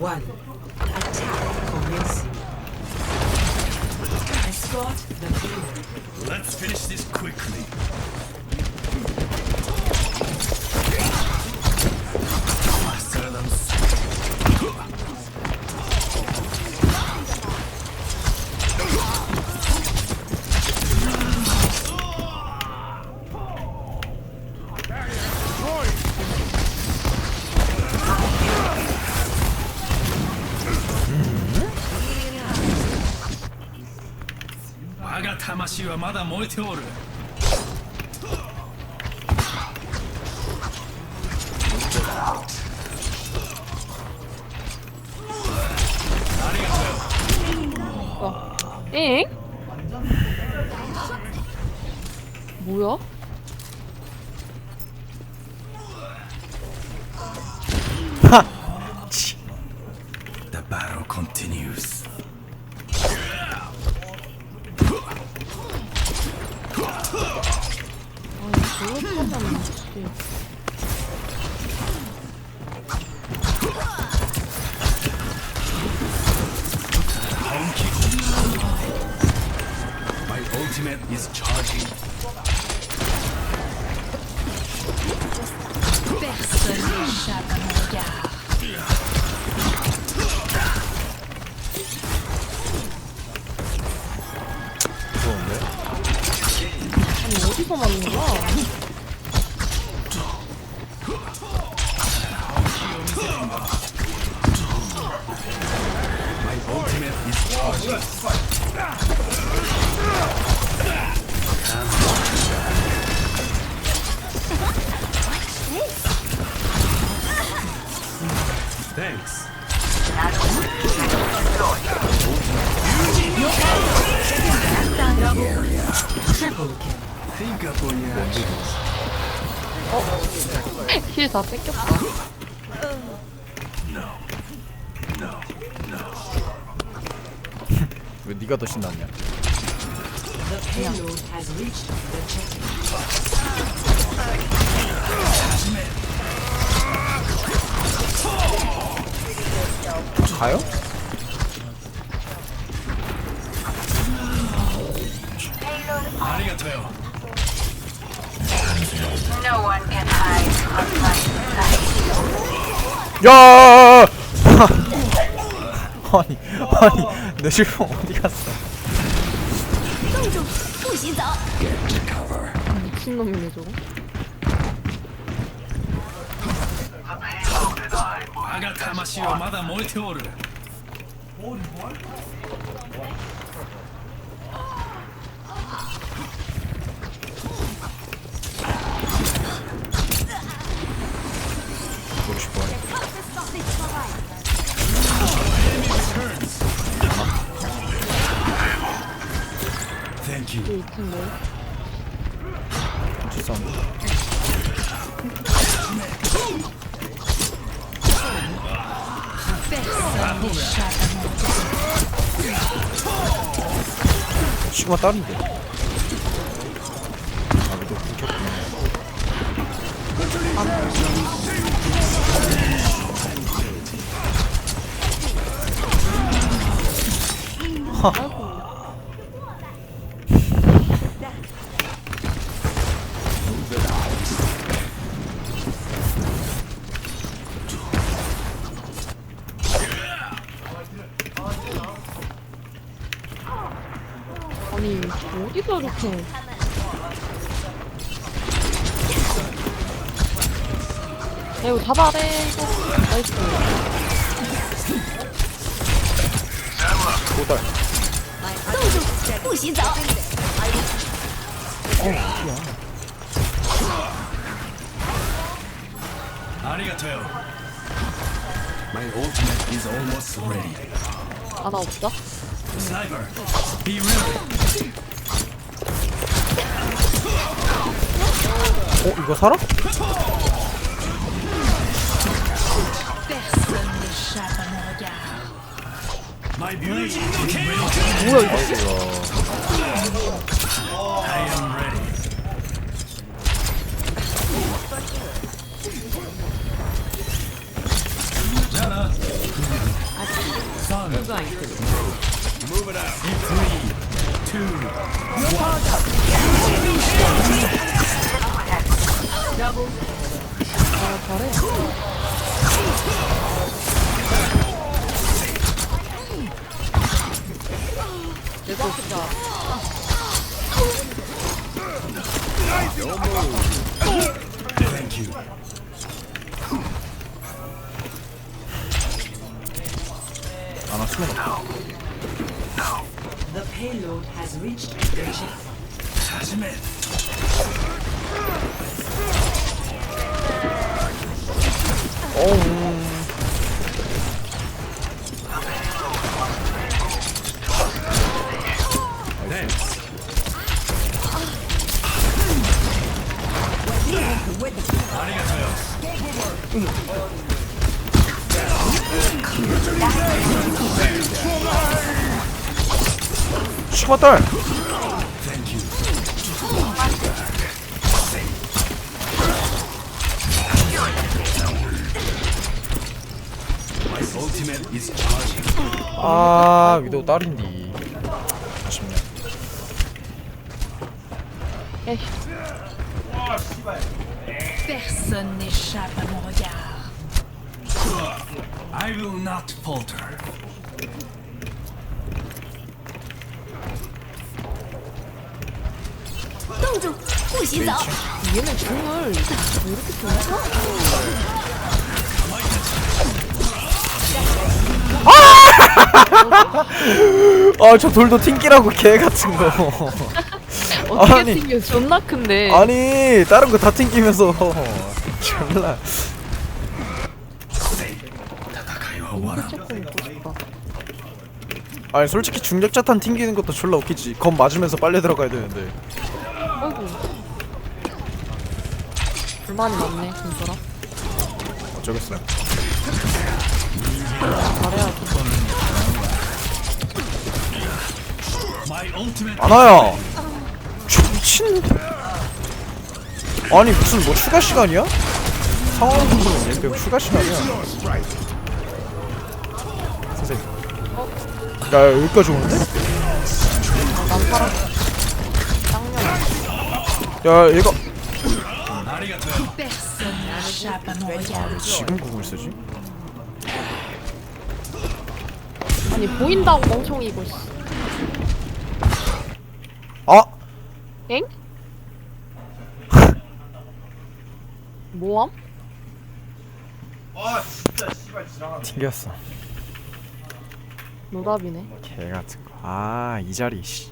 one. Attack commencing. Escort the hero. Let's finish this quickly. 魂はまだ燃えておる 어. 엥? 뭐야? The battle continues. 어디서 맞는 거야? 킬다 뺏겼다 네가 더 신났냐? 가요? 야! 아니 아니 내 실명 어디 갔어? 미친놈이네 저거 我が魂はまだ燃えておる。 이게 이 텐데 죄송합니다. 시그마 다른데. 아, 그래도 끊겼구나. 아 니 어디서 이렇게 야 이거 잡아래 이거 나이스 도달. 不洗澡。 아리가토요. My ultimate is almost ready. 아나 없어? Sniper, be ready. 이거 살아? 뭐야 이거 I am ready. 자라. You're going to Move it out. In three, two, 아 잘해 내가 아프다 thank you. 아나 수면 없다 The payload has reached the 어우. 아리가토요. 슈퍼 딸 아 위도우 딸인디 아쉽네 에이 Personne n'échappe à mon regard. I will not falter. 얘는 정말 왜 이렇게 좋아? 아! 아! 저 돌도 튕기라고 개 같은 거. 어떻게 아니. 튕겨? 존나 큰데. 아니, 다른 거 다 튕기면서. 졸라. 아니, 솔직히 중력자탄 튕기는 것도 졸라 웃기지. 검 맞으면서 빨리 들어가야 되는데. 아이고. 불만이 많네, 진짜라. 어쩌겠어요. 아나야 저 미친 아니 무슨 뭐 추가 시간이야? 상황으로 얘기해 추가 시간이야 선생님 야 여기까지 오는데? 야 얘가. 지금 구글 쓰지? 아니 보인다고 멍청이 이거 씨. 아! 엥? 뭐함? 튕겼어 노답이네 개 같은 거 아 이 자리 씨